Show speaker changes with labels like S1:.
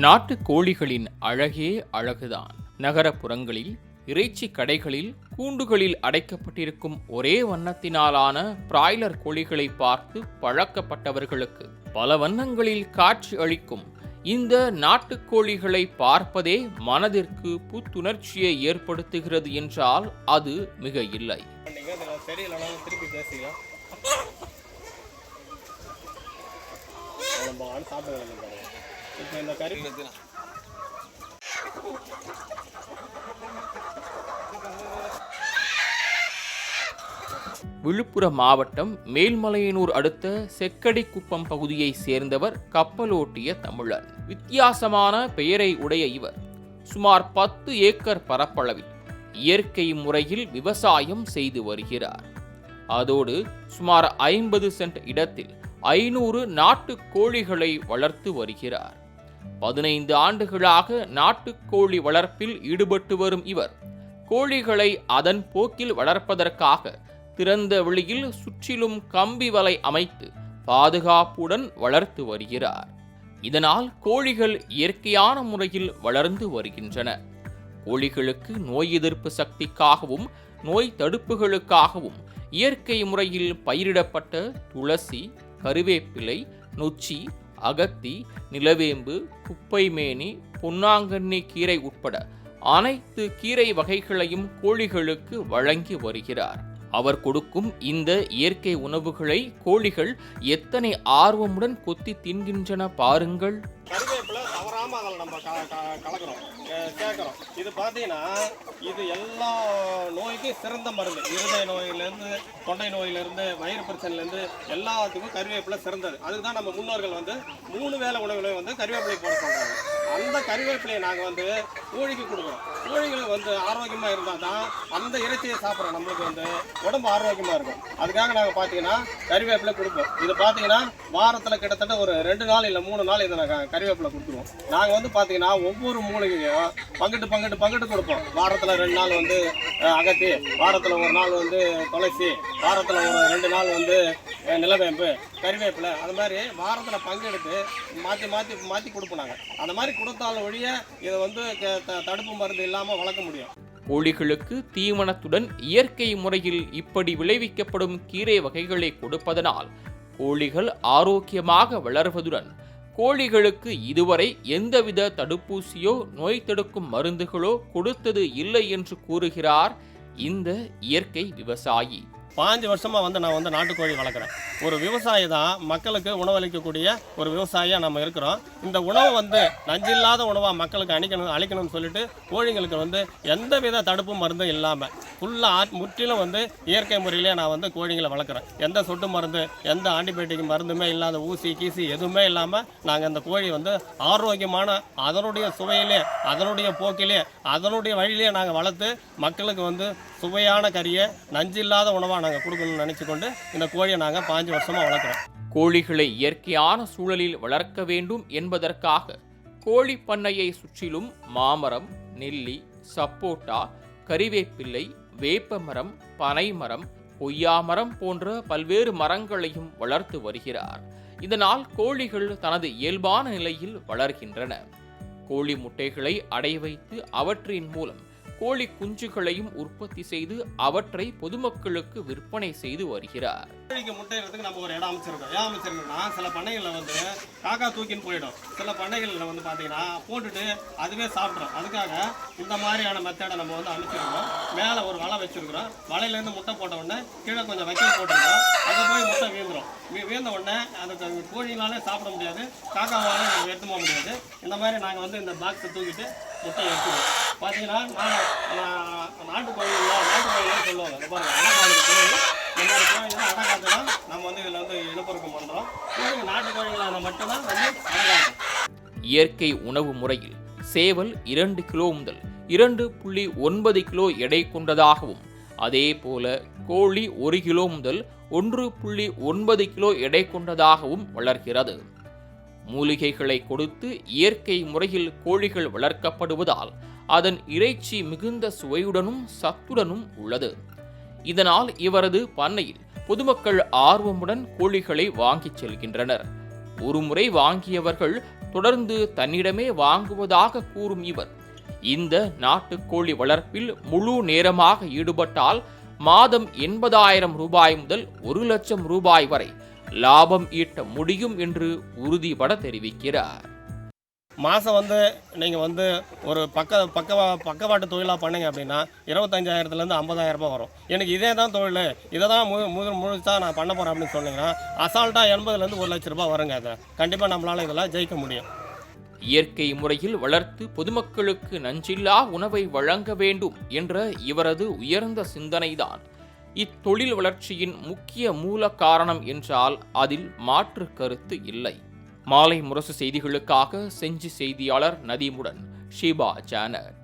S1: நாட்டு கோழிகளின் அழகே அழகுதான். நகரப்புறங்களில் இறைச்சி கடைகளில் கூண்டுகளில் அடைக்கப்பட்டிருக்கும் ஒரே வண்ணத்தினாலான பிராய்லர் கோழிகளை பார்த்து பழக்கப்பட்டவர்களுக்கு பல வண்ணங்களில் காட்சி அளிக்கும் இந்த நாட்டுக்கோழிகளை பார்ப்பதே மனதிற்கு புத்துணர்ச்சியை ஏற்படுத்துகிறது என்றால் அது மிக இல்லை.
S2: சாப்பிட்டு இப்போ இந்த கறி
S1: விழுப்புரம் மாவட்டம் மேல்மலையனூர் அடுத்த செக்கடிக்குப்பம் பகுதியைச் சேர்ந்தவர் கப்பலோட்டிய தமிழர். வித்தியாசமான பெயரை உடைய இவர். சுமார் பத்து ஏக்கர் பரப்பளவில் இயற்கை முறையில் விவசாயம் செய்து வருகிறார். அதோடு சுமார் ஐம்பது சென்ட் இடத்தில் ஐநூறு நாட்டு கோழிகளை வளர்த்து வருகிறார். பதினைந்து ஆண்டுகளாக நாட்டுக்கோழி வளர்ப்பில் ஈடுபட்டு வரும் இவர். கோழிகளை அதன் போக்கில் வளர்ப்பதற்காக திறந்த வெளியில் சுற்றிலும் கம்பி வலை அமைத்து பாதுகாப்புடன் வளர்த்து வருகிறார். இதனால் கோழிகள் இயற்கையான முறையில் வளர்ந்து வருகின்றன. கோழிகளுக்கு நோய் எதிர்ப்பு சக்திக்காகவும் நோய் தடுப்புகளுக்காகவும் இயற்கை முறையில் பயிரிடப்பட்ட துளசி கருவேப்பிலை நொச்சி அகத்தி நிலவேம்பு குப்பைமேனி பொன்னாங்கண்ணி கீரை உட்பட அனைத்து கீரை வகைகளையும் கோழிகளுக்கு வழங்கி வருகிறார். அவர் கொடுக்கும் இந்த இயற்கை உணவுகளை கோழிகள் எத்தனை ஆர்வமுடன் கொத்தி தின்கின்றன பாருங்கள்.
S2: தவறாமல் அதில் நம்ம க க- கலக்கிறோம். கேட்குறோம் இது பார்த்தீங்கன்னா இது எல்லா நோய்க்கும் சிறந்த மருந்து. இருதய நோயிலேருந்து தொண்டை நோயிலேருந்து வயிறு பிரச்சனைலேருந்து எல்லாத்துக்கும் கருவேப்பிலை சிறந்தது. அதுக்கு தான் நம்ம முன்னோர்கள் வந்து மூணு வேளை உணவுகளை வந்து கருவேப்பிலை போட சொல்கிறாங்க அந்த கறிவேப்பிலையை நாங்கள் வந்து கோழிக்கு கொடுக்குறோம். கோழிகள் வந்து ஆரோக்கியமாக இருந்தால் தான் அந்த இறைச்சியை சாப்பிட்றோம். நம்மளுக்கு வந்து உடம்பு ஆரோக்கியமாக இருக்கும். அதுக்காக நாங்கள் பார்த்தீங்கன்னா கறிவேப்பிலை கொடுப்போம். இது பார்த்தீங்கன்னா வாரத்தில் கிட்டத்தட்ட ஒரு ரெண்டு நாள் இல்லை மூணு நாள் இதை நாங்கள் கறிவேப்பிலை கொடுத்துருவோம். நாங்கள் வந்து பார்த்தீங்கன்னா ஒவ்வொரு மூலிகையும் பங்கிட்டு பங்கிட்டு பங்கிட்டு கொடுப்போம். வாரத்தில் ரெண்டு நாள் வந்து அகத்தி வாரத்தில் ஒரு நாள் வந்து துளசி வாரத்தில் ஒரு ரெண்டு நாள் வந்து நிலவேம்பு கறிவேப்பிலை அது மாதிரி வாரத்தில் பங்கெடுத்து மாற்றி மாற்றி மாற்றி கொடுப்போம் நாங்கள் அந்த மாதிரி கொடுத்தாலும் ஒழிய இதை வந்து த- தடுப்பு மருந்து இல்லாமல் வளர்க்க முடியும்.
S1: கோழிகளுக்கு தீவனத்துடன் இயற்கை முறையில் இப்படி விளைவிக்கப்படும் கீரை வகைகளை கொடுப்பதனால் கோழிகள் ஆரோக்கியமாக வளர்வதுடன் கோழிகளுக்கு இதுவரை எந்தவித தடுப்பூசியோ நோய் தடுக்கும் மருந்துகளோ கொடுத்தது இல்லை என்று கூறுகிறார் இந்த இயற்கை விவசாயி.
S2: பாஞ்சு வருஷமாக வந்து நான் வந்து நாட்டுக்கோழி வளர்க்குறேன். ஒரு விவசாயி தான் மக்களுக்கு உணவளிக்கக்கூடிய ஒரு விவசாயியாக நம்ம இருக்கிறோம். இந்த உணவு வந்து நஞ்சில்லாத உணவாக மக்களுக்கு அணிக்கணும் அழிக்கணும்னு சொல்லிட்டு கோழிங்களுக்கு வந்து எந்த வித தடுப்பு மருந்தும் இல்லாமல் ஃபுல்லாக ஆட் முற்றிலும் வந்து இயற்கை முறையிலே நான் வந்து கோழிங்களை வளர்க்குறேன். எந்த சொட்டு மருந்து எந்த ஆன்டிபயோட்டிக் மருந்துமே இல்லாத ஊசி கீசி எதுவுமே இல்லாமல் நாங்கள் அந்த கோழி வந்து ஆரோக்கியமான அதனுடைய சுவையிலே அதனுடைய போக்கிலே அதனுடைய வழியிலே நாங்கள் வளர்த்து மக்களுக்கு வந்து சுவையான கறியை நஞ்சில்லாத உணவாக நாங்கள் கொடுக்கணும்னு நினச்சி கொண்டு இந்த கோழியை நாங்கள் பாஞ்சு வருஷமாக வளர்க்குறோம்.
S1: கோழிகளை இயற்கையான சூழலில் வளர்க்க வேண்டும் என்பதற்காக கோழி பண்ணையை சுற்றிலும் மாமரம் நெல்லி சப்போட்டா கறிவேப்பிள்ளை வேப்பமரம் பனைமரம் கொய்யாமரம் போன்ற பல்வேறு மரங்களையும் வளர்த்து வருகிறார். இதனால் கோழிகள் தனது இயல்பான நிலையில் வளர்கின்றன. கோழி முட்டைகளை அடை வைத்து அவற்றின் மூலம் கோழி குஞ்சுகளையும் உற்பத்தி செய்து அவற்றை பொதுமக்களுக்கு விற்பனை செய்து வருகிறார்.
S2: கோழிக்கு முட்டைறதுக்கு நம்ம ஒரு இடம் அமைச்சிருக்கோம். ஏன் அமைச்சிருக்கோம்னா சில பண்ணைகளில் வந்து காக்கா தூக்கின்னு போயிடும். சில பண்ணைகளில் வந்து பார்த்தீங்கன்னா போட்டுட்டு அதுவே சாப்பிட்றோம் அதுக்காக இந்த மாதிரியான மெத்தடை நம்ம வந்து அமைச்சிருக்கோம். மேலே ஒரு வலை வச்சிருக்கிறோம். வலையிலேருந்து முட்டை போட்ட உடனே கீழே கொஞ்சம் வைக்கல் போட்டிருக்கோம். அங்கே போய் முட்டை வீழ்ந்துடும் வீழ்ந்த உடனே அந்த கோழினாலே சாப்பிட முடியாது. காக்காவாலே நம்ம எடுத்து போக முடியாது. இந்த மாதிரி நாங்கள் வந்து இந்த பாக்ஸை தூக்கிட்டு முட்டை எடுத்துவோம் பார்த்தீங்கன்னா நாட்டு கோயில் நாட்டு கோழிலாம் சொல்லுவாங்க. இந்த பாருங்க அடக்காது நம்ம வந்து இதில் வந்து இனப்பெருக்கம் பண்ணுறோம் நாட்டு மட்டும்தான் வந்து அடக்காது
S1: இயற்கை உணவு முறையில் சேவல் இரண்டு கிலோ முதல் இரண்டு புள்ளி ஒன்பது கிலோ எடை கொண்டதாகவும் அதே போல கோழி ஒரு கிலோ முதல் ஒன்று புள்ளி ஒன்பது கிலோ எடை கொண்டதாகவும் வளர்கிறது. மூலிகைகளை கொடுத்து இயற்கை முறையில் கோழிகள் வளர்க்கப்படுவதால் அதன் இறைச்சி மிகுந்த சுவையுடனும் சத்துடனும் உள்ளது. இதனால் இவரது பண்ணையில் பொதுமக்கள் ஆர்வமுடன் கோழிகளை வாங்கிச் செல்கின்றனர். ஒருமுறை வாங்கியவர்கள் தொடர்ந்து தன்னிடமே வாங்குவதாக கூறும் இவர் இந்த நாட்டுக்கோழி வளர்ப்பில் முழு நேரமாக ஈடுபட்டால் மாதம் எண்பதாயிரம் ரூபாய் முதல் ஒரு லட்சம் ரூபாய் வரை லாபம் ஈட்ட முடியும் என்று உறுதிபட தெரிவிக்கிறார்.
S2: மாதம் வந்து நீங்கள் வந்து ஒரு பக்க பக்கவா பக்கவாட்டு தொழிலாக பண்ணீங்க அப்படின்னா இருபத்தஞ்சாயிரத்துலேருந்து ஐம்பதாயிரம் ரூபாய் வரும். எனக்கு இதே தான் தொழில். இதை தான் மு முழு முழுசாக நான் பண்ண போகிறேன் அப்படின்னு சொன்னீங்கன்னா அசால்ட்டாக எண்பதுலேருந்து ஒரு லட்ச ரூபாய் வருங்க அதை. கண்டிப்பாக நம்மளால் இதெல்லாம் ஜெயிக்க முடியும்.
S1: இயற்கை முறையில் வளர்த்து பொதுமக்களுக்கு நஞ்சில்லா உணவை வழங்க வேண்டும் என்ற இவரது உயர்ந்த சிந்தனைதான். இத்தொழில் வளர்ச்சியின் முக்கிய மூல காரணம் என்றால் அதில் மாற்று கருத்து இல்லை. மாலை முரசு செய்திகளுக்காக செஞ்சி செய்தியாளர் நதீமுடன் ஷீபா ஜானர்.